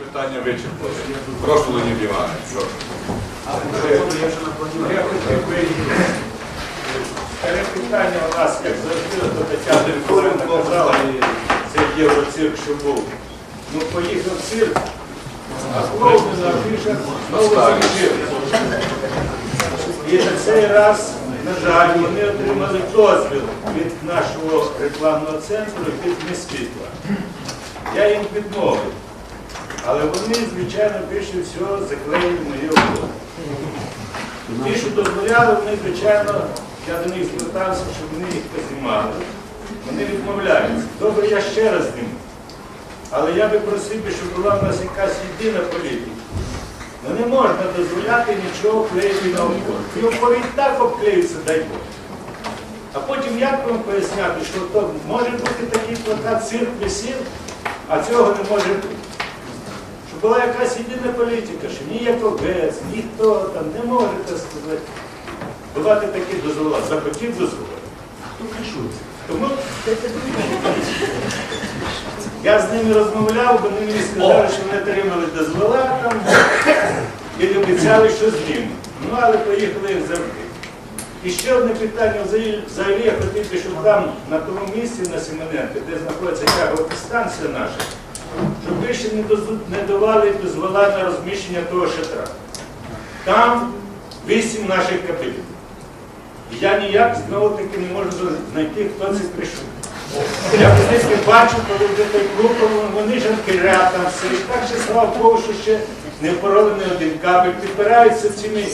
питання вичерпали. Прошу, Леонід Іванович. перепитання у нас, як завжди, до Тетяни Миколаївна казала, це євроцирк, що був. Ну, поїхав цирк, а знову на афішах знову залишили. І на цей раз, на жаль, вони отримали дозвіл від нашого рекламного центру від Міськвітла. Я їм відмовив. Але вони, звичайно, більше всього заклеїли мої роботи. Ті, що дозволяли, вони, звичайно, я до них звертався, щоб вони їх познімали. Вони відмовляються. Добре, я ще раз зніму. Але я би просив, би, щоб була в нас якась єдина політика. Ну не можна дозволяти нічого клеїти на опор. І опори і так обклеються, дай Бог. А потім як вам поясняти, що то може бути такий плакат цирк висів, а цього не може бути. Була якась єдина політика, що ні Яковець, ніхто там не може так сказати. Давати такі дозвола, захотів дозволити. Тому я з ними розмовляв, вони мені сказали, що вони отримали дозвола там і обіцяли, що знімуть. Ну, але поїхали як завжди. І ще одне питання, взагалі я хотів би, щоб там на тому місці на Семененко, де знаходиться тягова станція наша, щоб більше не, давали дозвола на розміщення того шатра. Там вісім наших капелів. Я ніяк знову таки не можу знайти, хто це прийшов. Я не бачу, коли вже той клуб, вони ж анкеря там все. І так ще слава Богу, що ще не впороли не один кабель, підпираються цими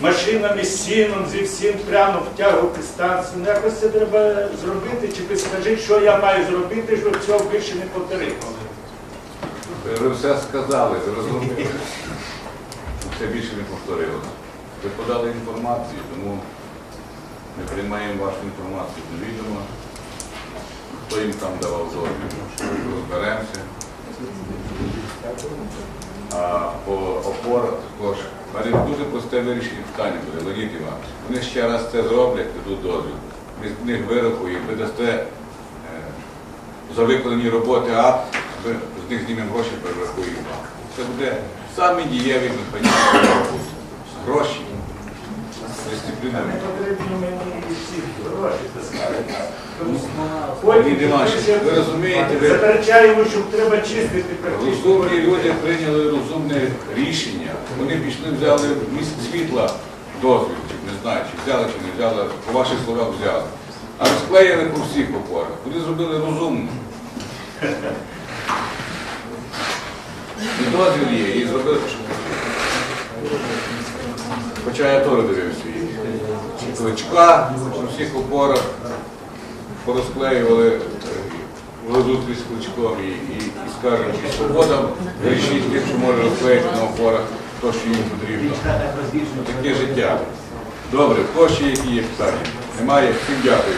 машинами, сіном, зі всім прямо втягувати станцію. Ну, якось це треба зробити, чи скажіть, що я маю зробити, щоб цього більше не повторити. Ви все сказали, ви розумієте. Це більше не повторилося. Ви подали інформацію, тому ми приймаємо вашу інформацію до відома. Хто їм там давав дозвіл, розберемося. А по опорах також. Мене дуже просте вирішення питання буде, Леонід Іванович. Вони ще раз це зроблять, дадуть дозвіл. Ми з них вирахуємо, ви дасте е, за виконані роботи акт, ми з них знімемо гроші, перерахуємо. Це буде самий дієвий механізм. Гроші. Іванович, ви розумієте, ви Заперечаємо, що треба чистити практично. розумні люди прийняли розумне рішення. Вони пішли, взяли місць світла дозвіл, чи не знаю, чи взяли, чи не взяли, по ваших словах взяли. А розклеїли по всіх опорах. Вони зробили розумно. І дозвіл є, і зробили. Хоча я теж дивився їх. Кличка по всіх опорах порозклеювали е, зустріч з кличком і, і, і скажемо, чи свобода вирішить тим, що може розклеїти на опорах то, що їм потрібно. Таке життя. Добре, кого ще які є питання? Немає? Всім дякую.